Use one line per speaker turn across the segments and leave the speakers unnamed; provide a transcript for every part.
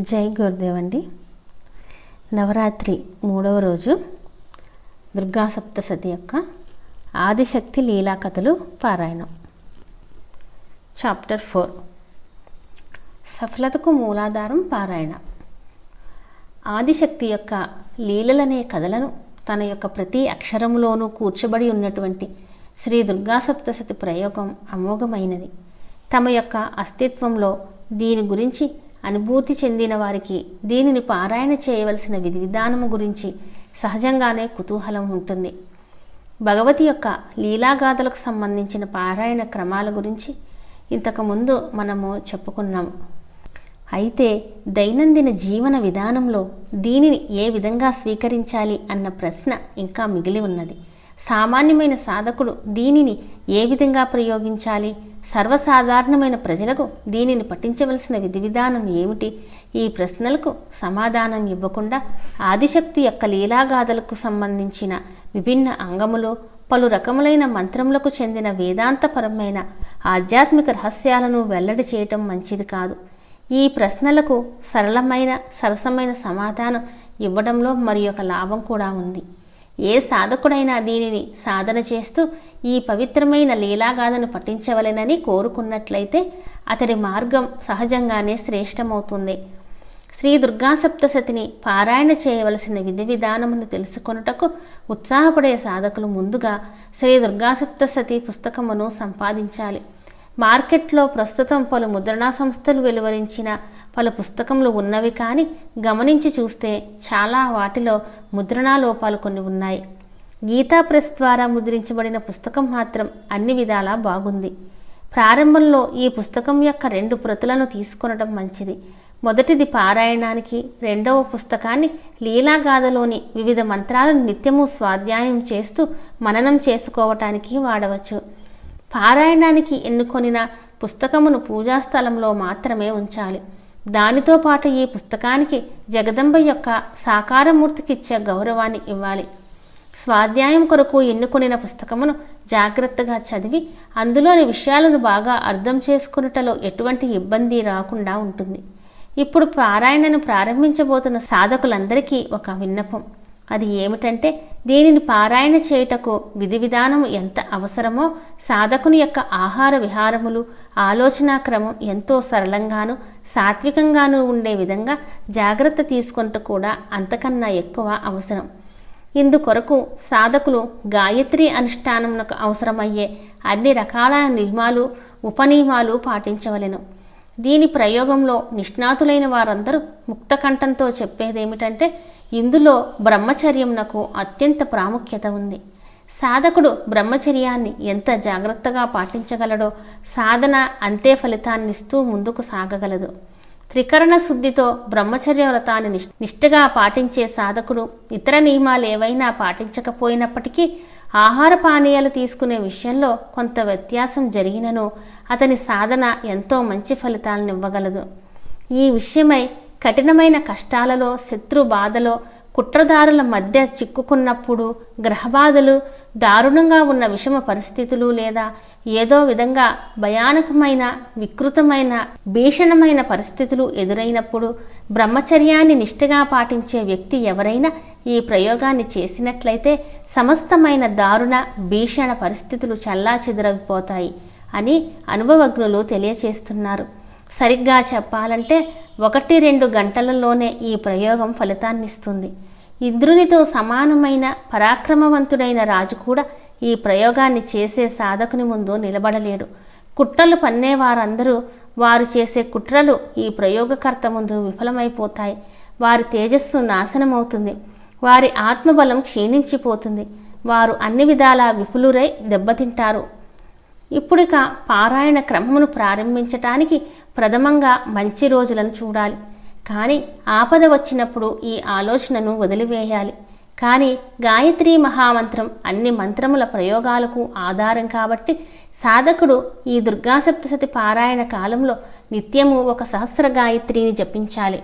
జై గురుదేవ్ అండి నవరాత్రి మూడవ రోజు దుర్గా సప్తసతి యొక్క ఆదిశక్తి లీలా కథలు పారాయణం. Chapter four. సఫలతకు మూలాధారం పారాయణ. ఆదిశక్తి యొక్క లీలలనే కథలను తన యొక్క ప్రతి అక్షరములోనూ కూర్చబడి ఉన్నటువంటి శ్రీ దుర్గా సప్తసతి ప్రయోగం అమోఘమైనది. తమ యొక్క అస్తిత్వంలో దీని గురించి అనుభూతి చెందిన వారికి దీనిని పారాయణ చేయవలసిన విధి విధానము గురించి సహజంగానే కుతూహలం ఉంటుంది. భగవతి యొక్క లీలాగాథలకు సంబంధించిన పారాయణ క్రమాల గురించి ఇంతకుముందు మనము చెప్పుకున్నాము. అయితే దైనందిన జీవన విధానంలో దీనిని ఏ విధంగా స్వీకరించాలి అన్న ప్రశ్న ఇంకా మిగిలి ఉన్నది. సామాన్యమైన సాధకుడు దీనిని ఏ విధంగా ప్రయోగించాలి? సర్వసాధారణమైన ప్రజలకు దీనిని పఠించవలసిన విధి విధానం ఏమిటి? ఈ ప్రశ్నలకు సమాధానం ఇవ్వకుండా ఆదిశక్తి యొక్క లీలాగాథలకు సంబంధించిన విభిన్న అంగములు పలు రకములైన మంత్రములకు చెందిన వేదాంతపరమైన ఆధ్యాత్మిక రహస్యాలను వెల్లడి చేయటం మంచిది కాదు. ఈ ప్రశ్నలకు సరళమైన సరసమైన సమాధానం ఇవ్వడంలో మరి ఒక లాభం కూడా ఉంది. ఏ సాధకుడైనా దీనిని సాధన చేస్తూ ఈ పవిత్రమైన లీలాగాథను పఠించవలెనని కోరుకున్నట్లయితే అతడి మార్గం సహజంగానే శ్రేష్టమవుతుంది. శ్రీ దుర్గాసప్తశతిని పారాయణ చేయవలసిన విధి విధానమును తెలుసుకొనుటకు ఉత్సాహపడే సాధకులు ముందుగా శ్రీ దుర్గాసప్తసతి పుస్తకమును సంపాదించాలి. మార్కెట్లో ప్రస్తుతం పలు ముద్రణా సంస్థలు వెలువరించిన పలు పుస్తకములు ఉన్నవి కానీ గమనించి చూస్తే చాలా వాటిలో ముద్రణా లోపాలు కొన్ని ఉన్నాయి. గీతా ప్రెస్ ద్వారా ముద్రించబడిన పుస్తకం మాత్రం అన్ని విధాలా బాగుంది. ప్రారంభంలో ఈ పుస్తకం యొక్క రెండు ప్రతులను తీసుకొనడం మంచిది. మొదటిది పారాయణానికి రెండవ పుస్తకాన్ని లీలాగాథలోని వివిధ మంత్రాలను నిత్యము స్వాధ్యాయం చేస్తూ మననం చేసుకోవటానికి వాడవచ్చు. పారాయణానికి ఎన్నుకొనిన పుస్తకమును పూజాస్థలంలో మాత్రమే ఉంచాలి. దానితో పాటు ఈ పుస్తకానికి జగదంబ యొక్క సాకారమూర్తికిచ్చే గౌరవాన్ని ఇవ్వాలి. స్వాధ్యాయం కొరకు ఎన్నుకొనిన పుస్తకమును జాగ్రత్తగా చదివి అందులోని విషయాలను బాగా అర్థం చేసుకున్నటలో ఎటువంటి ఇబ్బంది రాకుండా ఉంటుంది. ఇప్పుడు పారాయణను ప్రారంభించబోతున్న సాధకులందరికీ ఒక విన్నపం. అది ఏమిటంటే దీనిని పారాయణ చేయుటకు విధి విధానం ఎంత అవసరమో సాధకుని యొక్క ఆహార విహారములు ఆలోచనా క్రమం ఎంతో సరళంగాను సాత్వికంగాను ఉండే విధంగా జాగ్రత్త తీసుకుంటూ కూడా అంతకన్నా ఎక్కువ అవసరం. ఇందుకొరకు సాధకులు గాయత్రి అనుష్ఠానమునకు అవసరమయ్యే అన్ని రకాల నియమాలు ఉపనియమాలు పాటించవలెను. దీని ప్రయోగంలో నిష్ణాతులైన వారందరూ ముక్తకంఠంతో చెప్పేదేమిటంటే ఇందులో బ్రహ్మచర్యంనకు అత్యంత ప్రాముఖ్యత ఉంది. సాధకుడు బ్రహ్మచర్యాన్ని ఎంత జాగ్రత్తగా పాటించగలడో సాధన అంతే ఫలితాన్నిస్తూ ముందుకు సాగగలదు. త్రికరణ శుద్ధితో బ్రహ్మచర్య వ్రతాన్ని నిష్ఠగా పాటించే సాధకుడు ఇతర నియమాలు ఏవైనా పాటించకపోయినప్పటికీ ఆహార పానీయాలు తీసుకునే విషయంలో కొంత వ్యత్యాసం జరిగినను అతని సాధన ఎంతో మంచి ఫలితాలను ఇవ్వగలదు ఈ విషయమై కఠినమైన కష్టాలలో శత్రు బాధలో కుట్రదారుల మధ్య చిక్కుకున్నప్పుడు గ్రహబాధలు దారుణంగా ఉన్న విషమ పరిస్థితులు లేదా ఏదో విధంగా భయానకమైన వికృతమైన భీషణమైన పరిస్థితులు ఎదురైనప్పుడు బ్రహ్మచర్యాన్ని నిష్ఠగా పాటించే వ్యక్తి ఎవరైనా ఈ ప్రయోగాన్ని చేసినట్లయితే సమస్తమైన దారుణ భీషణ పరిస్థితులు చల్లా చెదరగిపోతాయి అని అనుభవజ్ఞులు తెలియచేస్తున్నారు. సరిగ్గా చెప్పాలంటే ఒకటి రెండు గంటలలోనే ఈ ప్రయోగం ఫలితాన్నిస్తుంది. ఇంద్రునితో సమానమైన పరాక్రమవంతుడైన రాజు కూడా ఈ ప్రయోగాన్ని చేసే సాధకుని ముందు నిలబడలేడు. కుట్రలు పన్నేవారందరూ వారు చేసే కుట్రలు ఈ ప్రయోగకర్త ముందు విఫలమైపోతాయి. వారి తేజస్సు నాశనమవుతుంది. వారి ఆత్మబలం క్షీణించిపోతుంది. వారు అన్ని విధాలా విపులురై దెబ్బతింటారు. ఇప్పుడిక పారాయణ క్రమమును ప్రారంభించటానికి ప్రథమంగా మంచి రోజులను చూడాలి. కానీ ఆపద వచ్చినప్పుడు ఈ ఆలోచనను వదిలివేయాలి. కానీ గాయత్రీ మహామంత్రం అన్ని మంత్రముల ప్రయోగాలకు ఆధారం కాబట్టి సాధకుడు ఈ దుర్గాసప్తసతి పారాయణ కాలంలో నిత్యము ఒక సహస్ర గాయత్రిని జపించాలి.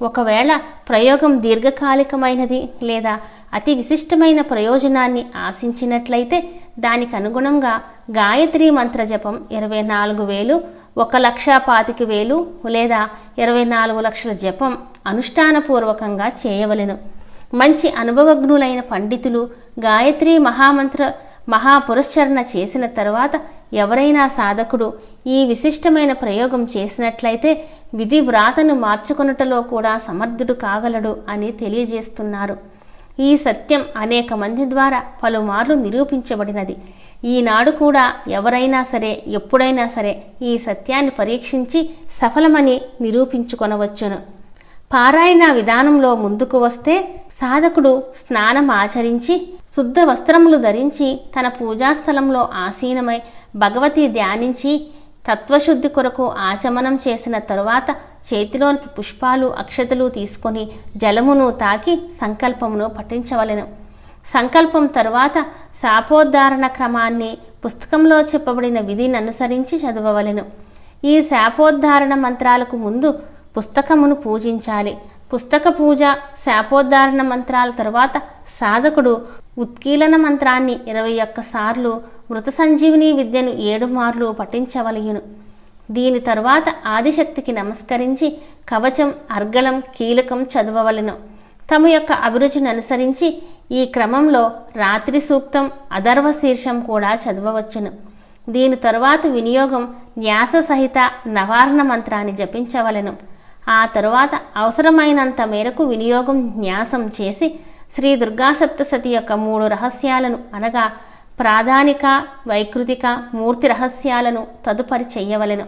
ఒకవేళ ప్రయోగం దీర్ఘకాలికమైనది లేదా అతి విశిష్టమైన ప్రయోజనాన్ని ఆశించినట్లయితే దానికి అనుగుణంగా గాయత్రి మంత్ర జపం ఇరవై నాలుగు వేలు ఒక లక్ష పాతిక వేలు లేదా ఇరవై నాలుగు లక్షల జపం అనుష్ఠానపూర్వకంగా చేయవలెను. మంచి అనుభవజ్ఞులైన పండితులు గాయత్రి మహామంత్ర మహాపురశ్చరణ చేసిన తర్వాత ఎవరైనా సాధకుడు ఈ విశిష్టమైన ప్రయోగం చేసినట్లయితే విధి వ్రాతను మార్చుకొనుటలో కూడా సమర్థుడు కాగలడు అని తెలియజేస్తున్నారు. ఈ సత్యం అనేక మంది ద్వారా పలుమార్లు నిరూపించబడినది. ఈనాడు కూడా ఎవరైనా సరే ఎప్పుడైనా సరే ఈ సత్యాన్ని పరీక్షించి సఫలమని నిరూపించుకొనవచ్చును. పారాయణ విధానంలో ముందుకు వస్తే సాధకుడు స్నానం ఆచరించి శుద్ధ వస్త్రములు ధరించి తన పూజాస్థలంలో ఆసీనమై భగవతి ధ్యానించి తత్వశుద్ధి కొరకు ఆచమనం చేసిన తరువాత చేతిలోనికి పుష్పాలు అక్షతలు తీసుకొని జలమును తాకి సంకల్పమును పఠించవలెను. సంకల్పం తరువాత శాపోద్ధారణ క్రమాన్ని పుస్తకంలో చెప్పబడిన విధిని అనుసరించి చదవవలెను. ఈ శాపోద్ధారణ మంత్రాలకు ముందు పుస్తకమును పూజించాలి. పుస్తక పూజ శాపోద్ధారణ మంత్రాల తరువాత సాధకుడు ఉత్కీలన మంత్రాన్ని ఇరవై ఒక్క సార్లు మృత సంజీవిని విద్యను ఏడు మార్లు పఠించవలయును. దీని తరువాత ఆదిశక్తికి నమస్కరించి కవచం అర్గళం కీలకం చదవవలెను. తమ యొక్క అభిరుచిని అనుసరించి ఈ క్రమంలో రాత్రి సూక్తం అధర్వ శీర్షం కూడా చదవవచ్చును. దీని తరువాత వినియోగం న్యాస సహిత నవారణ మంత్రాన్ని జపించవలెను. ఆ తరువాత అవసరమైనంత మేరకు వినియోగం న్యాసం చేసి శ్రీ దుర్గా సప్తసతి యొక్క మూడు రహస్యాలను అనగా ప్రాధానిక వైకృతిక మూర్తి రహస్యాలను తదుపరి చెయ్యవలెను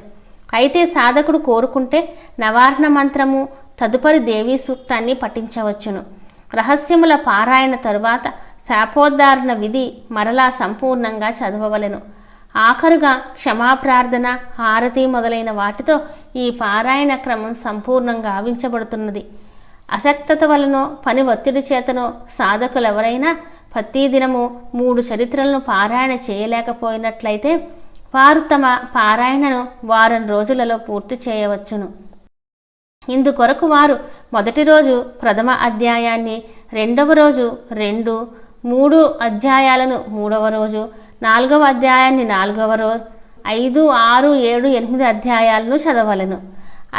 అయితే సాధకుడు కోరుకుంటే నవార్ణ మంత్రము తదుపరి దేవీ సూక్తాన్ని పఠించవచ్చును. రహస్యముల పారాయణ తరువాత శాపోద్ధారణ విధి మరలా సంపూర్ణంగా చదవవలెను. ఆఖరుగా క్షమాప్రార్థన హారతి మొదలైన వాటితో ఈ పారాయణ క్రమం సంపూర్ణంగా ఆవించబడుతున్నది. అసక్తత వలనో పని ఒత్తిడి చేతనో సాధకులెవరైనా ప్రతి దినము మూడు చరిత్రలను పారాయణ చేయలేకపోయినట్లయితే వారు తమ పారాయణను వారం రోజులలో పూర్తి చేయవచ్చును. ఇందుకొరకు వారు మొదటి రోజు ప్రథమ అధ్యాయాన్ని రెండవ రోజు రెండు మూడు అధ్యాయాలను మూడవ రోజు నాలుగవ అధ్యాయాన్ని నాలుగవ రోజు ఐదు ఆరు ఏడు ఎనిమిది అధ్యాయాలను చదవలను.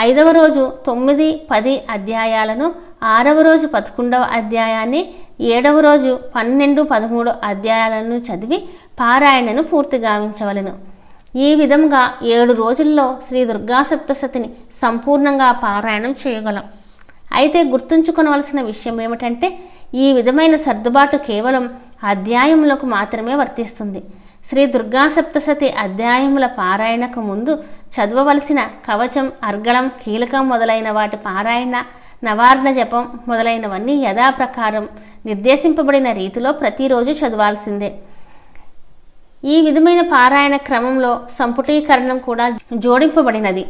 ఐదవ రోజు తొమ్మిది పది అధ్యాయాలను ఆరవ రోజు పదకొండవ అధ్యాయాన్ని ఏడవ రోజు పన్నెండు పదమూడు అధ్యాయాలను చదివి పారాయణను పూర్తి గావించవలను. ఈ విధంగా ఏడు రోజుల్లో శ్రీ దుర్గా సప్తశతిని సంపూర్ణంగా పారాయణం చేయగలం. అయితే గుర్తుంచుకోవలసిన విషయం ఏమిటంటే ఈ విధమైన సర్దుబాటు కేవలం అధ్యాయములకు మాత్రమే వర్తిస్తుంది. శ్రీ దుర్గాసప్తశతి అధ్యాయముల పారాయణకు ముందు చదవవలసిన కవచం అర్గళం కీలకం మొదలైన వాటి పారాయణ నవార్ణ జపం మొదలైనవన్నీ యథాప్రకారం నిర్దేశింపబడిన రీతిలో ప్రతిరోజు చదవాల్సిందే. ఈ విధమైన పారాయణ క్రమంలో సంపుటీకరణం కూడా జోడింపబడినది.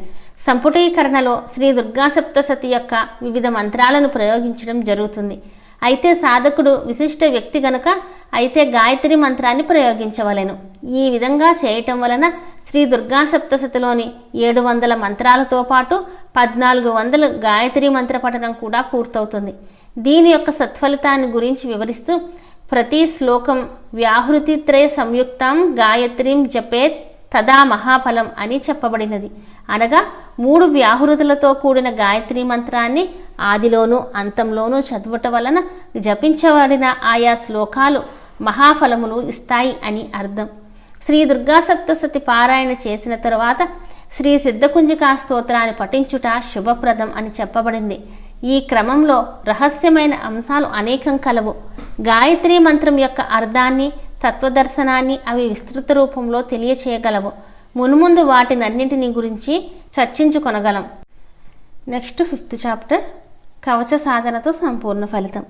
సంపుటీకరణలో శ్రీ దుర్గా సప్తసతి యొక్క వివిధ మంత్రాలను ప్రయోగించడం జరుగుతుంది. అయితే సాధకుడు విశిష్ట వ్యక్తి గనుక అయితే గాయత్రి మంత్రాన్ని ప్రయోగించవలెను. ఈ విధంగా చేయటం వలన శ్రీ దుర్గా సప్తశతిలోని ఏడు వందల మంత్రాలతో పాటు పద్నాలుగు వందలు గాయత్రి మంత్ర పఠనం కూడా పూర్తవుతుంది. దీని యొక్క సత్ఫలితాన్ని గురించి వివరిస్తూ ప్రతి శ్లోకం వ్యాహృతిత్రయ సంయుక్తం గాయత్రీం జపేత్ తదా మహాఫలం అని చెప్పబడినది. అనగా మూడు వ్యాహృతులతో కూడిన గాయత్రి మంత్రాన్ని ఆదిలోనూ అంతంలోనూ చదవటం వలన జపించబడిన ఆయా శ్లోకాలు మహాఫలములు ఇస్తాయి అని అర్థం. శ్రీ దుర్గా సప్తసతి పారాయణ చేసిన తరువాత శ్రీ సిద్ధకుంజికా స్తోత్రాన్ని పఠించుట శుభప్రదం అని చెప్పబడింది. ఈ క్రమంలో రహస్యమైన అంశాలు అనేకం కలవు. గాయత్రి మంత్రం యొక్క అర్థాన్ని తత్వదర్శనాన్ని అవి విస్తృత రూపంలో తెలియచేయగలవు. మున్ముందు వాటినన్నింటిని గురించి చర్చించుకొనగలం. నెక్స్ట్ ఫిఫ్త్ చాప్టర్ కవచ సాధనతో సంపూర్ణ ఫలితం.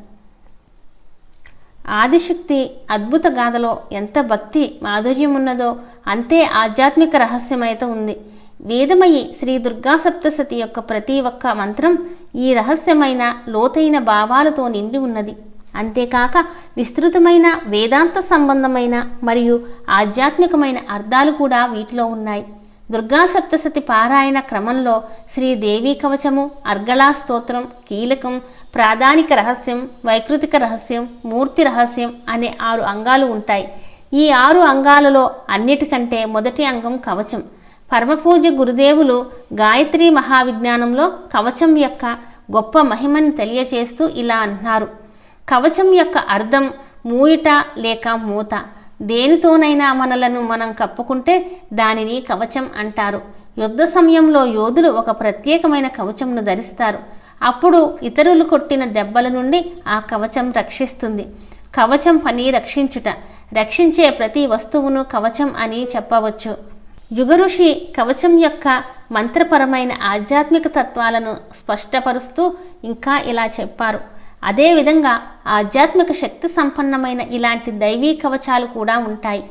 ఆదిశక్తి అద్భుత గాథలో ఎంత భక్తి మాధుర్యం ఉన్నదో అంతే ఆధ్యాత్మిక రహస్యమైతే ఉంది. వేదమయి శ్రీ దుర్గా సప్తసతి యొక్క ప్రతి ఒక్క మంత్రం ఈ రహస్యమైన లోతైన భావాలతో నిండి ఉన్నది. అంతేకాక విస్తృతమైన వేదాంత సంబంధమైన మరియు ఆధ్యాత్మికమైన అర్థాలు కూడా వీటిలో ఉన్నాయి. దుర్గా సప్తసతి పారాయణ క్రమంలో శ్రీదేవి కవచము అర్గలా స్తోత్రం కీలకం ప్రాధానిక రహస్యం వైకృతిక రహస్యం మూర్తి రహస్యం అనే ఆరు అంగాలు ఉంటాయి. ఈ ఆరు అంగాలలో అన్నిటికంటే మొదటి అంగం కవచం. పరమపూజ గురుదేవులు గాయత్రి మహావిజ్ఞానంలో కవచం యొక్క గొప్ప మహిమని తెలియచేస్తూ ఇలా అన్నారు కవచం యొక్క అర్థం మూయిట లేక మూత. దేనితోనైనా మనలను మనం కప్పుకుంటే దానిని కవచం అంటారు. యుద్ధ సమయంలో యోధులు ఒక ప్రత్యేకమైన కవచంను ధరిస్తారు. అప్పుడు ఇతరులు కొట్టిన దెబ్బల నుండి ఆ కవచం రక్షిస్తుంది. కవచం పని రక్షించుట. రక్షించే ప్రతి వస్తువును కవచం అని చెప్పవచ్చు. యుగఋషి కవచం యొక్క మంత్రపరమైన ఆధ్యాత్మిక తత్వాలను స్పష్టపరుస్తూ ఇంకా ఇలా చెప్పారు. అదేవిధంగా ఆధ్యాత్మిక శక్తి సంపన్నమైన ఇలాంటి దైవీ కవచాలు కూడా ఉంటాయి.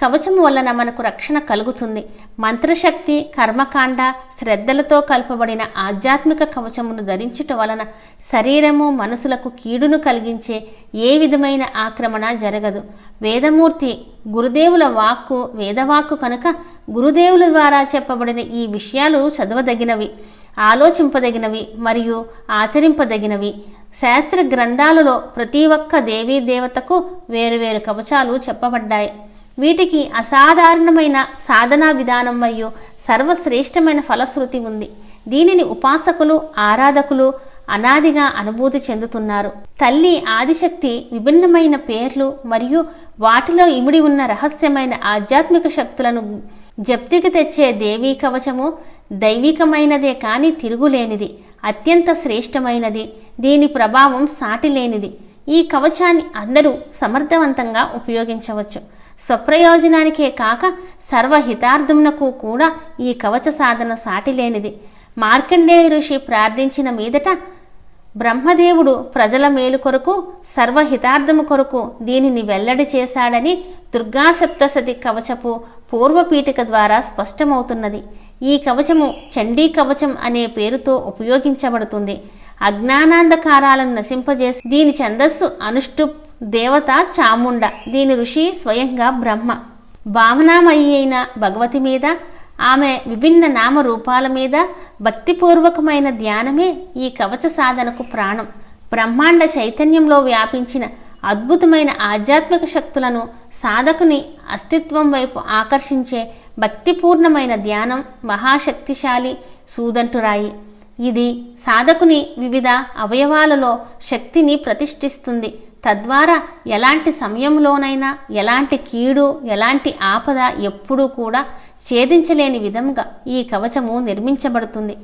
కవచము వలన మనకు రక్షణ కలుగుతుంది. మంత్రశక్తి కర్మకాండ శ్రద్ధలతో కల్పబడిన ఆధ్యాత్మిక కవచమును ధరించుట వలన శరీరము మనసులకు కీడును కలిగించే ఏ విధమైన ఆక్రమణ జరగదు. వేదమూర్తి గురుదేవుల వాక్కు వేదవాక్కు కనుక గురుదేవుల ద్వారా చెప్పబడిన ఈ విషయాలు చదవదగినవి ఆలోచింపదగినవి మరియు ఆచరింపదగినవి. శాస్త్ర గ్రంథాలలో ప్రతి ఒక్క దేవీ దేవతకు వేరువేరు కవచాలు చెప్పబడ్డాయి. వీటికి అసాధారణమైన సాధనా విధానం మరియు సర్వశ్రేష్టమైన ఫలశ్రుతి ఉంది. దీనిని ఉపాసకులు ఆరాధకులు అనాదిగా అనుభూతి చెందుతున్నారు. తల్లి ఆదిశక్తి విభిన్నమైన పేర్లు మరియు వాటిలో ఇమిడి ఉన్న రహస్యమైన ఆధ్యాత్మిక శక్తులను జప్తికి తెచ్చే దేవీ కవచము దైవికమైనదే కానీ తిరుగులేనిది అత్యంత శ్రేష్టమైనది. దీని ప్రభావం సాటిలేనిది. ఈ కవచాన్ని అందరూ సమర్థవంతంగా ఉపయోగించవచ్చు. స్వప్రయోజనానికే కాక సర్వహితార్థమునకు కూడా ఈ కవచ సాధన సాటిలేనిది. మార్కండేయ ఋషి ప్రార్థించిన మీదట బ్రహ్మదేవుడు ప్రజల మేలు కొరకు సర్వహితార్థము కొరకు దీనిని వెల్లడి చేశాడని దుర్గా సప్తసతి కవచపు పూర్వపీఠిక ద్వారా స్పష్టమవుతున్నది. ఈ కవచము చండీ కవచం అనే పేరుతో ఉపయోగించబడుతుంది. అజ్ఞానాంధకారాలను నశింపజేసి దీని ఛందస్సు అనుష్టుప్ దేవత చాముండ. దీని ఋషి స్వయంగా బ్రహ్మ. భావనామయి అయిన భగవతి మీద ఆమె విభిన్న నామరూపాల మీద భక్తిపూర్వకమైన ధ్యానమే ఈ కవచ సాధనకు ప్రాణం. బ్రహ్మాండ చైతన్యంలో వ్యాపించిన అద్భుతమైన ఆధ్యాత్మిక శక్తులను సాధకుని అస్తిత్వం వైపు ఆకర్షించే భక్తిపూర్ణమైన ధ్యానం మహాశక్తిశాలి సూదంటురాయి. ఇది సాధకుని వివిధ అవయవాలలో శక్తిని ప్రతిష్ఠిస్తుంది. తద్వారా ఎలాంటి సమయంలోనైనా ఎలాంటి కీడు ఎలాంటి ఆపద ఎప్పుడూ కూడా ఛేదించలేని విధంగా ఈ కవచము నిర్మించబడుతుంది.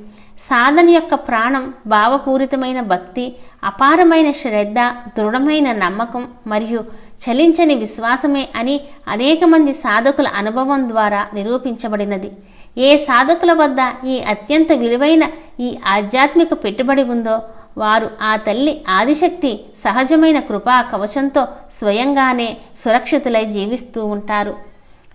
సాధన యొక్క ప్రాణం భావపూరితమైన భక్తి అపారమైన శ్రద్ధ దృఢమైన నమ్మకం మరియు చలించని విశ్వాసమే అని అనేక మంది సాధకుల అనుభవం ద్వారా నిరూపించబడినది. ఏ సాధకుల వద్ద ఈ అత్యంత విలువైన ఈ ఆధ్యాత్మిక పెట్టుబడి ఉందో వారు ఆ తల్లి ఆదిశక్తి సహజమైన కృపా కవచంతో స్వయంగానే సురక్షితులై జీవిస్తూ ఉంటారు.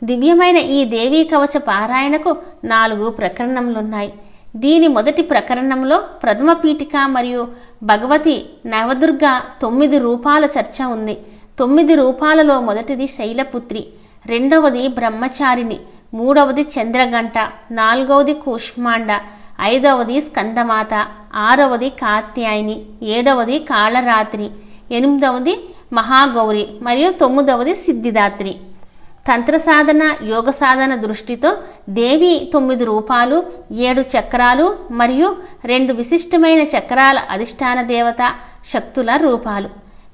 దివ్యమైన ఈ దేవీ కవచ పారాయణకు నాలుగు ప్రకరణములున్నాయి. దీని మొదటి ప్రకరణంలో ప్రథమ పీఠిక మరియు భగవతి నవదుర్గ తొమ్మిది రూపాల చర్చ ఉంది. తొమ్మిది రూపాలలో మొదటిది శైలపుత్రి రెండవది బ్రహ్మచారిణి మూడవది చంద్రగంట నాలుగవది కూష్మాండ ఐదవది స్కందమాత ఆరవది కాత్యాయని ఏడవది కాళరాత్రి ఎనిమిదవది మహాగౌరి మరియు తొమ్మిదవది సిద్ధిదాత్రి. తంత్ర సాధన యోగ సాధన దృష్టితో దేవి తొమ్మిది రూపాలు ఏడు చక్రాలు మరియు రెండు విశిష్టమైన చక్రాల అధిష్టాన దేవత శక్తుల రూపాలు.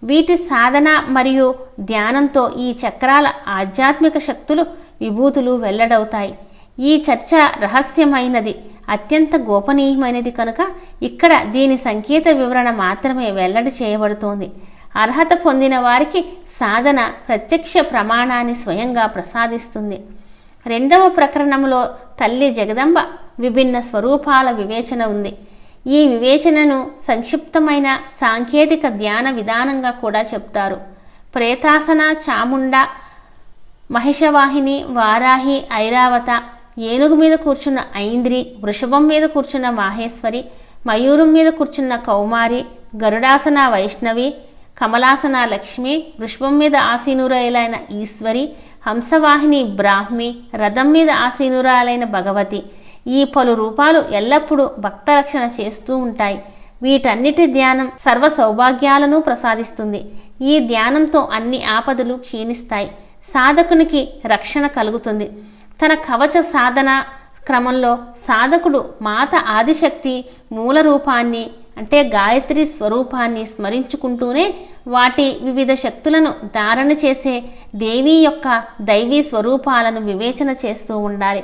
వీటి సాధన మరియు ధ్యానంతో ఈ చక్రాల ఆధ్యాత్మిక శక్తులు విభూతులు వెల్లడవుతాయి. ఈ చర్చ రహస్యమైనది. అత్యంత గోపనీయమైనది కనుక ఇక్కడ దీని సంకేత వివరణ మాత్రమే వెల్లడి చేయబడుతోంది. అర్హత పొందిన వారికి సాధన ప్రత్యక్ష ప్రమాణాన్ని స్వయంగా ప్రసాదిస్తుంది. రెండవ ప్రకరణంలో తల్లి జగదంబ విభిన్న స్వరూపాల వివేచన ఉంది. ఈ వివేచనను సంక్షిప్తమైన సాంకేతిక ధ్యాన విధానంగా కూడా చెప్తారు. ప్రేతాసన చాముండ మహిషవాహిని వారాహి ఐరావత ఏనుగు మీద కూర్చున్న ఐంద్రి వృషభం మీద కూర్చున్న మాహేశ్వరి మయూరం మీద కూర్చున్న కౌమారి గరుడాసన వైష్ణవి కమలాసన లక్ష్మి వృషభం మీద ఆసీనురాలైన ఈశ్వరి హంసవాహిని బ్రాహ్మి రథం మీద ఆసీనురాలైన భగవతి. ఈ పలు రూపాలు ఎల్లప్పుడూ భక్త రక్షణ చేస్తూ ఉంటాయి. వీటన్నిటి ధ్యానం సర్వ సౌభాగ్యాలను ప్రసాదిస్తుంది. ఈ ధ్యానంతో అన్ని ఆపదలు క్షీణిస్తాయి. సాధకునికి రక్షణ కలుగుతుంది. తన కవచ సాధన క్రమంలో సాధకుడు మాత ఆదిశక్తి మూల రూపాన్ని అంటే గాయత్రి స్వరూపాన్ని స్మరించుకుంటూనే వాటి వివిధ శక్తులను ధారణ చేసే దేవి యొక్క దైవీ స్వరూపాలను వివేచన చేస్తూ ఉండాలి.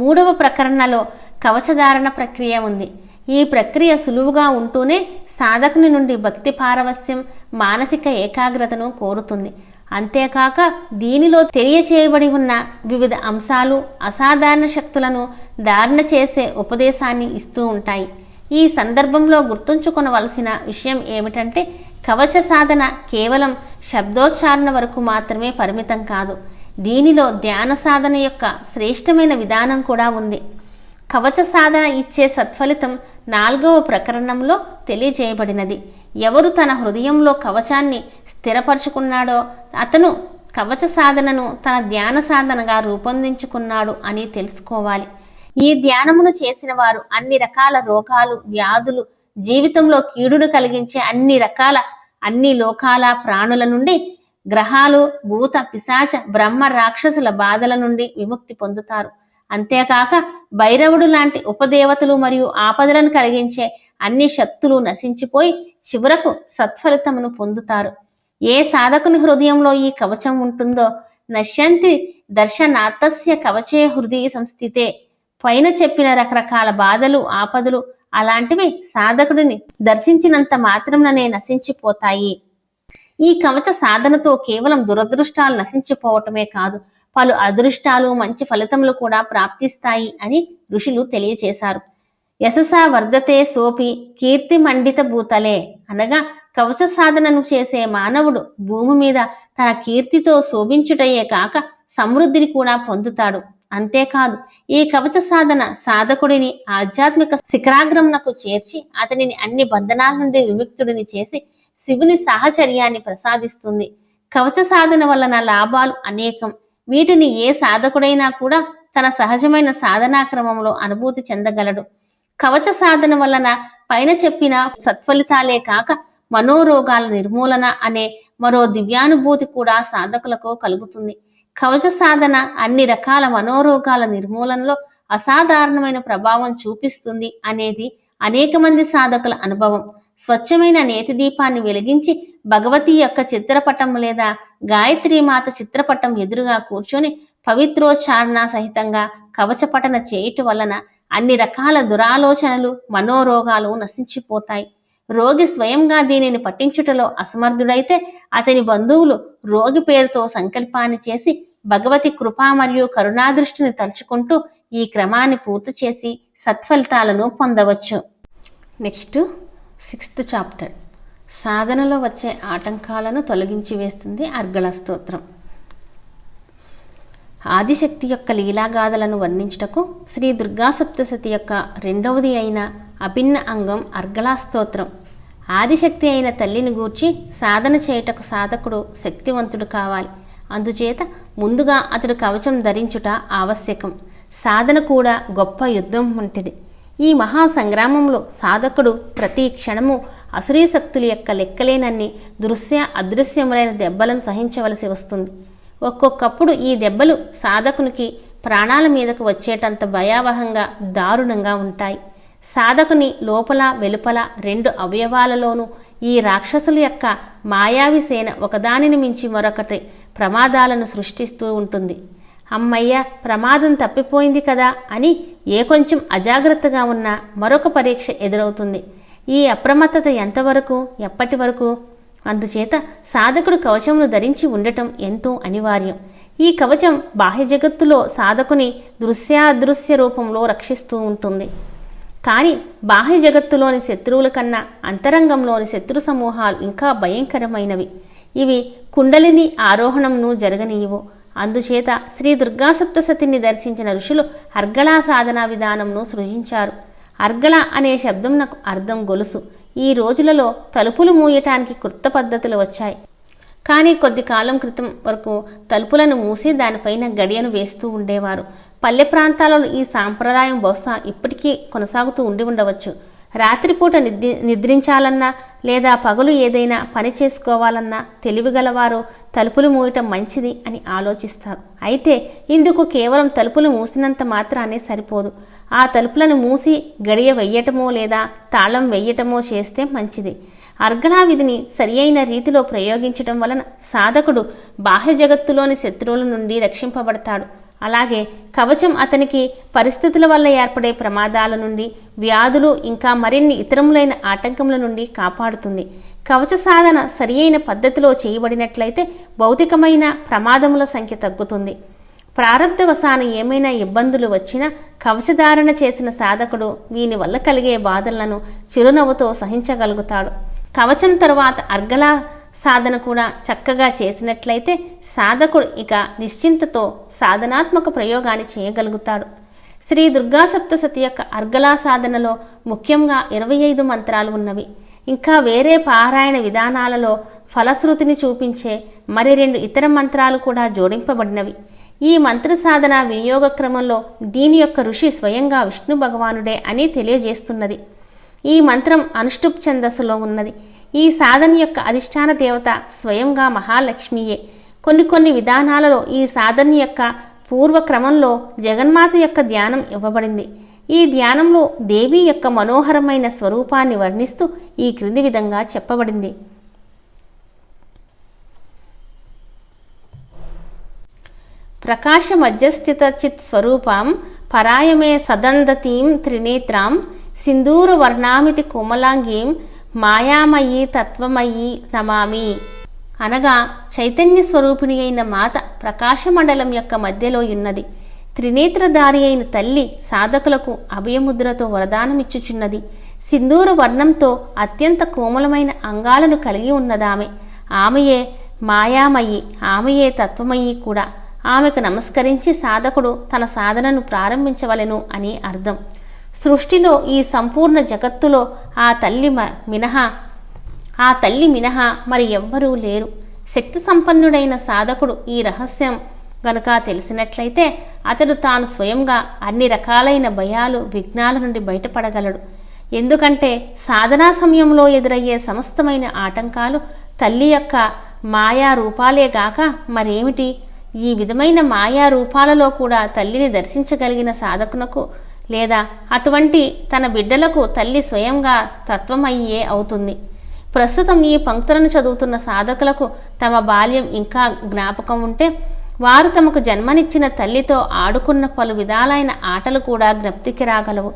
మూడవ ప్రకరణలో కవచధారణ ప్రక్రియ ఉంది. ఈ ప్రక్రియ సులువుగా ఉంటూనే సాధకుని నుండి భక్తి పారవస్యం మానసిక ఏకాగ్రతను కోరుతుంది. అంతేకాక దీనిలో తెలియచేయబడి ఉన్న వివిధ అంశాలు అసాధారణ శక్తులను ధారణ చేసే ఉపదేశాన్ని ఇస్తూ ఉంటాయి. ఈ సందర్భంలో గుర్తుంచుకొనవలసిన విషయం ఏమిటంటే కవచ సాధన కేవలం శబ్దోచ్చారణ వరకు మాత్రమే పరిమితం కాదు. దీనిలో ధ్యాన సాధన యొక్క శ్రేష్టమైన విధానం కూడా ఉంది. కవచ సాధన ఇచ్చే సత్ఫలితం నాలుగవ ప్రకరణంలో తెలియజేయబడినది ఎవరు తన హృదయంలో కవచాన్ని స్థిరపరచుకున్నాడో అతను కవచ సాధనను తన ధ్యాన సాధనగా రూపొందించుకున్నాడు అని తెలుసుకోవాలి. ఈ ధ్యానమును చేసిన వారు అన్ని రకాల రోగాలు వ్యాధులు జీవితంలో కీడును కలిగించే అన్ని రకాల అన్ని లోకాల ప్రాణుల నుండి గ్రహాలు భూత పిశాచ బ్రహ్మ రాక్షసుల బాధల నుండి విముక్తి పొందుతారు. అంతేకాక భైరవుడు లాంటి ఉపదేవతలు మరియు ఆపదలను కలిగించే అన్ని శక్తులు నశించిపోయి చివరకు సత్ఫలితమును పొందుతారు. ఏ సాధకుని హృదయంలో ఈ కవచం ఉంటుందో నశ్యంతి దర్శనాథస్య కవచే హృదయ సంస్థితే. పైన చెప్పిన రకరకాల బాధలు ఆపదలు అలాంటివి సాధకుడిని దర్శించినంత మాత్రంలోనే నశించిపోతాయి. ఈ కవచ సాధనతో కేవలం దురదృష్టాలు నశించిపోవటమే కాదు పలు అదృష్టాలు మంచి ఫలితములు కూడా ప్రాప్తిస్తాయి అని ఋషులు తెలియచేశారు. యశసా వర్ధతే సోపి కీర్తి మండిత భూతలే అనగా కవచ సాధనను చేసే మానవుడు భూమి మీద తన కీర్తితో శోభించుటయే కాక సమృద్ధిని కూడా పొందుతాడు. అంతేకాదు ఈ కవచ సాధన సాధకుడిని ఆధ్యాత్మిక శిఖరాగ్రమునకు చేర్చి అతనిని అన్ని బంధనాల నుండి విముక్తుడిని చేసి శివుని సాహచర్యాన్ని ప్రసాదిస్తుంది. కవచ సాధన వలన లాభాలు అనేకం. వీటిని ఏ సాధకుడైనా కూడా తన సహజమైన సాధనా క్రమంలో అనుభూతి చెందగలడు. కవచ సాధన వలన పైన చెప్పిన సత్ఫలితాలే కాక మనోరోగాల నిర్మూలన అనే మరో దివ్యానుభూతి కూడా సాధకులకు కలుగుతుంది. కవచ సాధన అన్ని రకాల మనోరోగాల నిర్మూలనలో అసాధారణమైన ప్రభావం చూపిస్తుంది అనేది అనేక మంది సాధకుల అనుభవం. స్వచ్ఛమైన నేతి దీపాన్ని వెలిగించి భగవతి యొక్క చిత్రపటం లేదా గాయత్రీమాత చిత్రపటం ఎదురుగా కూర్చొని పవిత్రోచ్చారణ సహితంగా కవచపటన చేయుట వలన అన్ని రకాల దురాలోచనలు మనోరోగాలు నశించిపోతాయి. రోగి స్వయంగా దీనిని పట్టించుటలో అసమర్థుడైతే అతని బంధువులు రోగి పేరుతో సంకల్పాన్ని చేసి భగవతి కృపా మరియు కరుణాదృష్టిని తలుచుకుంటూ ఈ క్రమాన్ని పూర్తి చేసి సత్ఫలితాలను పొందవచ్చు. Next sixth chapter. సాధనలో వచ్చే ఆటంకాలను తొలగించి వేస్తుంది అర్గళ స్తోత్రం ఆదిశక్తి యొక్క లీలాగాథలను వర్ణించుటకు శ్రీ దుర్గా సప్తశతి యొక్క రెండవది అయిన అభిన్న అంగం అర్గళా స్తోత్రం. ఆదిశక్తి అయిన తల్లిని గూర్చి సాధన చేయుటకు సాధకుడు శక్తివంతుడు కావాలి. అందుచేత ముందుగా అతడు కవచం ధరించుట ఆవశ్యకం. సాధన కూడా గొప్ప యుద్ధం వంటిది. ఈ మహా సంగ్రామంలో సాధకుడు ప్రతి క్షణము అసురీ శక్తుల యొక్క లెక్కలేనన్ని దృశ్య అదృశ్యములైన దెబ్బలను సహించవలసి వస్తుంది. ఒక్కొక్కప్పుడు ఈ దెబ్బలు సాధకునికి ప్రాణాల మీదకు వచ్చేటంత భయావహంగా దారుణంగా ఉంటాయి. సాధకుని లోపల వెలుపల రెండు అవయవాలలోనూ ఈ రాక్షసుల యొక్క మాయావి సేన ఒకదానిని మించి మరొకటి ప్రమాదాలను సృష్టిస్తూ ఉంటుంది. అమ్మయ్య ప్రమాదం తప్పిపోయింది కదా అని ఏ కొంచెం అజాగ్రత్తగా ఉన్న మరొక పరీక్ష ఎదురవుతుంది. ఈ అప్రమత్తత ఎంతవరకు ఎప్పటి వరకు? అందుచేత సాధకుడు కవచమును ధరించి ఉండటం ఎంతో అనివార్యం. ఈ కవచం బాహ్య జగత్తులో సాధకుని దృశ్యాదృశ్య రూపంలో రక్షిస్తూ ఉంటుంది. కానీ బాహ్య జగత్తులోని శత్రువుల కన్నా అంతరంగంలోని శత్రు సమూహాలు ఇంకా భయంకరమైనవి. ఇవి కుండలిని ఆరోహణంను జరగనీయవు. అందుచేత శ్రీ దుర్గా సప్తసతిని దర్శించిన ఋషులు అర్గళా సాధనా విధానంను సృజించారు. అర్గళ అనే శబ్దం నాకు అర్థం గొలుసు. ఈ రోజులలో తలుపులు మూయటానికి క్రొత్త పద్ధతులు వచ్చాయి. కానీ కొద్ది కాలం క్రితం వరకు తలుపులను మూసి దానిపైన గడియను వేస్తూ ఉండేవారు. పల్లె ప్రాంతాలలో ఈ సాంప్రదాయం బహుశా ఇప్పటికీ కొనసాగుతూ ఉండి ఉండవచ్చు. రాత్రిపూట నిద్రి నిద్రించాలన్నా లేదా పగలు ఏదైనా పని చేసుకోవాలన్నా తెలివిగలవారు తలుపులు మూయటం మంచిది అని ఆలోచిస్తారు. అయితే ఇందుకు కేవలం తలుపులు మూసినంత మాత్రానే సరిపోదు. ఆ తలుపులను మూసి గడియ వెయ్యటమో లేదా తాళం వెయ్యటమో చేస్తే మంచిది. అర్గలా విధిని సరియైన రీతిలో ప్రయోగించడం వలన సాధకుడు బాహ్య జగత్తులోని శత్రువుల నుండి రక్షింపబడతాడు. అలాగే కవచం అతనికి పరిస్థితుల వల్ల ఏర్పడే ప్రమాదాల నుండి వ్యాధులు ఇంకా మరిన్ని ఇతరములైన ఆటంకముల నుండి కాపాడుతుంది. కవచ సాధన సరియైన పద్ధతిలో చేయబడినట్లయితే భౌతికమైన ప్రమాదముల సంఖ్య తగ్గుతుంది. ప్రారంధవశాన ఏమైనా ఇబ్బందులు వచ్చినా కవచధారణ చేసిన సాధకుడు వీని వల్ల కలిగే బాధలను చిరునవ్వుతో సహించగలుగుతాడు. కవచం తరువాత అర్గలా సాధన కూడా చక్కగా చేసినట్లయితే సాధకుడు ఇక నిశ్చింతతో సాధనాత్మక ప్రయోగాన్ని చేయగలుగుతాడు. శ్రీ దుర్గా సప్తసతి యొక్క అర్గలా సాధనలో ముఖ్యంగా ఇరవై ఐదు మంత్రాలు ఉన్నవి. ఇంకా వేరే పారాయణ విధానాలలో ఫలశ్రుతిని చూపించే మరి రెండు ఇతర మంత్రాలు కూడా జోడింపబడినవి. ఈ మంత్ర సాధన వినియోగ క్రమంలో దీని యొక్క ఋషి స్వయంగా విష్ణు భగవానుడే అని తెలియజేస్తున్నది. ఈ మంత్రం అనుష్టుప్ ఛందస్సులో ఉన్నది. ఈ సాధన యొక్క అధిష్టాన దేవత స్వయంగా మహాలక్ష్మియే. కొన్ని కొన్ని విధానాలలో ఈ సాధన యొక్క పూర్వక్రమంలో జగన్మాత యొక్క ధ్యానం ఇవ్వబడింది. ఈ ధ్యానంలో దేవి యొక్క మనోహరమైన స్వరూపాన్ని వర్ణిస్తూ ఈ క్రింది విధంగా చెప్పబడింది. ప్రకాశమధ్యస్థిత చిత్ స్వరూపాం పరాయమే సదందతీం త్రినేత్రాం సింధూర వర్ణామితి కోమలాంగీం మాయామయీ తత్వమయీ నమామి. అనగా చైతన్య స్వరూపిణి అయిన మాత ప్రకాశమండలం యొక్క మధ్యలో ఉన్నది త్రినేత్రధారి అయిన తల్లి సాధకులకు అభయముద్రతో వరదానమిచ్చుచున్నది. సింధూర వర్ణంతో అత్యంత కోమలమైన అంగాలను కలిగి ఉన్నదామె. ఆమెయే మాయామయి ఆమెయే తత్వమయి కూడా. ఆమెకు నమస్కరించి సాధకుడు తన సాధనను ప్రారంభించవలెను అని అర్థం. సృష్టిలో ఈ సంపూర్ణ జగత్తులో ఆ తల్లి మ- మినహా ఆ తల్లి మినహా మరి ఎవ్వరూ లేరు. శక్తి సంపన్నుడైన సాధకుడు ఈ రహస్యం గనుక తెలిసినట్లయితే అతడు తాను స్వయంగా అన్ని రకాలైన భయాలు విఘ్నాల నుండి బయటపడగలడు. ఎందుకంటే సాధనా సమయంలో ఎదురయ్యే సమస్తమైన ఆటంకాలు తల్లి యొక్క మాయా రూపాలే గాక మరేమిటి? ఈ విధమైన మాయా రూపాలలో కూడా తల్లిని దర్శించగలిగిన సాధకునకు లేదా అటువంటి తన బిడ్డలకు తల్లి స్వయంగా తత్వమయ్యే అవుతుంది. ప్రస్తుతం ఈ పంక్తులను చదువుతున్న సాధకులకు తమ బాల్యం ఇంకా జ్ఞాపకం ఉంటే వారు తమకు జన్మనిచ్చిన తల్లితో ఆడుకున్న పలు విధాలైన ఆటలు కూడా జ్ఞప్తికి రాగలవు.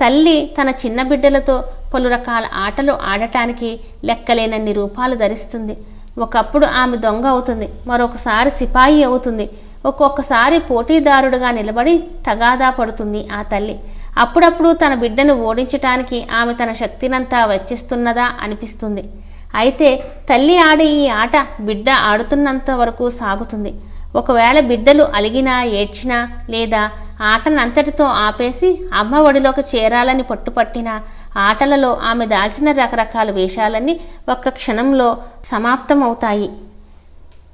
తల్లి తన చిన్న బిడ్డలతో పలు రకాల ఆటలు ఆడటానికి లెక్కలేనన్ని రూపాలు ధరిస్తుంది. ఒకప్పుడు ఆమె దొంగ అవుతుంది. మరొకసారి సిపాయి అవుతుంది. ఒక్కొక్కసారి పోటీదారుడుగా నిలబడి తగాదా పడుతుంది ఆ తల్లి. అప్పుడప్పుడు తన బిడ్డను ఓడించటానికి ఆమె తన శక్తినంతా వెచ్చిస్తున్నదా అనిపిస్తుంది. అయితే తల్లి ఆడే ఈ ఆట బిడ్డ ఆడుతున్నంత వరకు సాగుతుంది. ఒకవేళ బిడ్డలు అలిగినా ఏడ్చినా లేదా ఆటనంతటితో ఆపేసి అమ్మ ఒడిలోకి చేరాలని పట్టుపట్టినా ఆటలలో ఆమె దాల్చిన రకరకాల వేషాలన్నీ ఒక్క క్షణంలో సమాప్తమవుతాయి.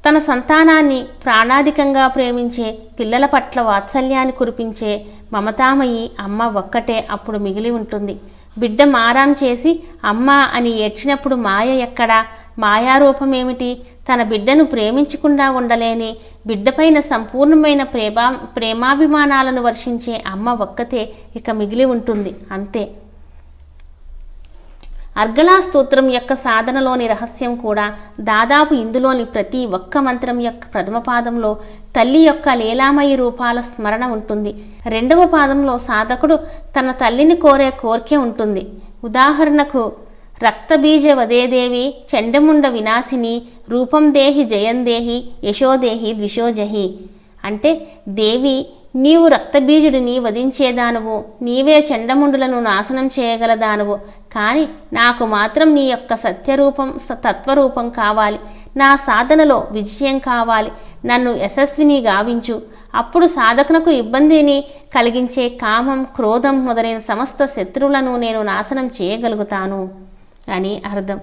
తన సంతానాన్ని ప్రాణాధికంగా ప్రేమించే పిల్లల పట్ల వాత్సల్యాన్ని కురిపించే మమతామయి అమ్మ ఒక్కటే అప్పుడు మిగిలి ఉంటుంది. బిడ్డ మారాం చేసి అమ్మ అని ఏడ్చినప్పుడు మాయ ఎక్కడా? మాయారూపమేమిటి? తన బిడ్డను ప్రేమించకుండా ఉండలేని బిడ్డపైన సంపూర్ణమైన ప్రేమా ప్రేమాభిమానాలను వర్షించే అమ్మ ఒక్కతే ఇక మిగిలి ఉంటుంది. అంతే. అర్గలా స్తోత్రం యొక్క సాధనలోని రహస్యం కూడా దాదాపు ఇందులోని ప్రతి ఒక్క మంత్రం యొక్క ప్రథమ పాదంలో తల్లి యొక్క లీలామయ రూపాల స్మరణ ఉంటుంది. రెండవ పాదంలో సాధకుడు తన తల్లిని కోరే కోరికే ఉంటుంది. ఉదాహరణకు రక్తబీజ వదేదేవి చండముండ వినాశిని రూపం దేహి జయందేహి యశోదేహి ద్విషోజహి అంటే దేవి నీవు రక్తబీజుడిని వధించేదానువు నీవే చండముండులను నాశనం చేయగలదానువు కానీ నాకు మాత్రం నీ యొక్క సత్యరూపం తత్వరూపం కావాలి. నా సాధనలో విజయం కావాలి. నన్ను యశస్విని గావించు. అప్పుడు సాధకునకు ఇబ్బందిని కలిగించే కామం క్రోధం మొదలైన సమస్త శత్రువులను నేను నాశనం చేయగలుగుతాను అని అర్థం.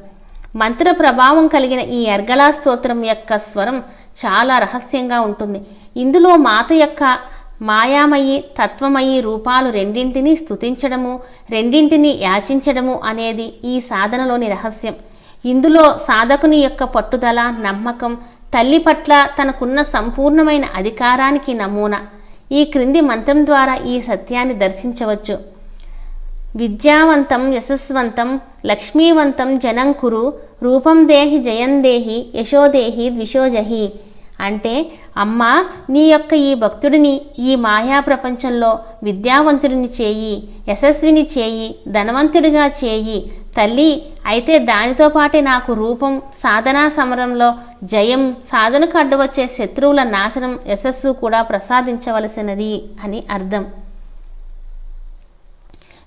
మంత్ర ప్రభావం కలిగిన ఈ అర్గళా స్తోత్రం యొక్క స్వరం చాలా రహస్యంగా ఉంటుంది. ఇందులో మాత యొక్క మాయామయి తత్వమయి రూపాలు రెండింటినీ స్తుతించడము రెండింటినీ యాచించడము అనేది ఈ సాధనలోని రహస్యం. ఇందులో సాధకుని యొక్క పట్టుదల నమ్మకం తల్లి పట్ల తనకున్న సంపూర్ణమైన అధికారానికి నమూనా. ఈ క్రింది మంత్రం ద్వారా ఈ సత్యాన్ని దర్శించవచ్చు. విద్యావంతం యశస్వంతం లక్ష్మీవంతం జనం కురు రూపం దేహి జయం దేహి యశోదేహి ద్విషోజహి అంటే అమ్మా నీ యొక్క ఈ భక్తుడిని ఈ మాయా ప్రపంచంలో విద్యావంతుడిని చేయి యశస్విని చేయి ధనవంతుడిగా చేయి. తల్లి అయితే దానితో పాటే నాకు రూపం సాధనా సమరంలో జయం సాధనకు అడ్డువచ్చే శత్రువుల నాశనం యశస్సు కూడా ప్రసాదించవలసినది అని అర్థం.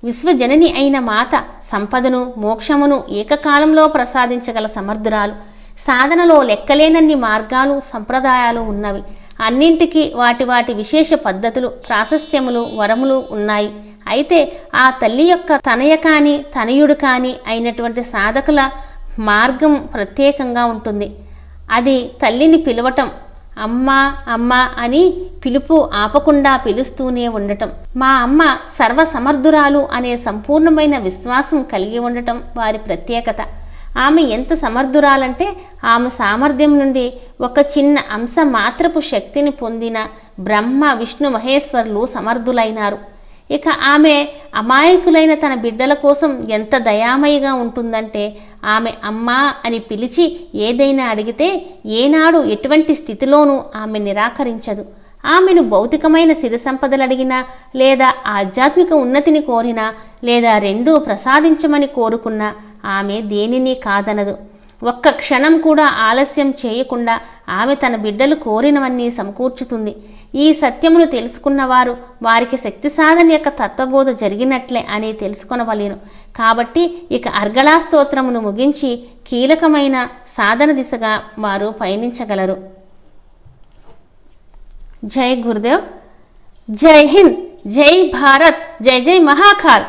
విశ్వజనని అయిన మాత సంపదను మోక్షమును ఏకకాలంలో ప్రసాదించగల సమర్థురాలు. సాధనలో లెక్కలేనన్ని మార్గాలు సంప్రదాయాలు ఉన్నవి. అన్నింటికీ వాటి వాటి విశేష పద్ధతులు ప్రాశస్త్యములు వరములు ఉన్నాయి. అయితే ఆ తల్లి యొక్క తనయ కాని తనయుడు కాని అయినటువంటి సాధకుల మార్గం ప్రత్యేకంగా ఉంటుంది. అది తల్లిని పిలవటం అమ్మ అమ్మ అని పిలుపు ఆపకుండా పిలుస్తూనే ఉండటం. మా అమ్మ సర్వసమర్థురాలు అనే సంపూర్ణమైన విశ్వాసం కలిగి ఉండటం వారి ప్రత్యేకత. ఆమె ఎంత సమర్థురాలంటే ఆమె సామర్థ్యం నుండి ఒక చిన్న అంశ మాత్రపు శక్తిని పొందిన బ్రహ్మ విష్ణు మహేశ్వరులు సమర్థులైనారు. ఇక ఆమె అమాయకులైన తన బిడ్డల కోసం ఎంత దయామయిగా ఉంటుందంటే ఆమె అమ్మా అని పిలిచి ఏదైనా అడిగితే ఏనాడు ఎటువంటి స్థితిలోనూ ఆమె నిరాకరించదు. ఆమెను భౌతికమైన సిరి సంపదలు అడిగినా లేదా ఆధ్యాత్మిక ఉన్నతిని కోరినా లేదా రెండూ ప్రసాదించమని కోరుకున్నా ఆమె దేనిని కాదనదు. ఒక్క క్షణం కూడా ఆలస్యం చేయకుండా ఆమె తన బిడ్డలు కోరినవన్నీ సమకూర్చుతుంది. ఈ సత్యమును తెలుసుకున్నవారు వారికి శక్తి సాధన యొక్క తత్వబోధ జరిగినట్లే అని తెలుసుకొనవలేను. కాబట్టి ఇక అర్గళా స్తోత్రమును ముగించి కీలకమైన సాధన దిశగా వారు పయనించగలరు. జై గురుదేవ్. జై హింద్. జై భారత్. జై జై మహాకాల్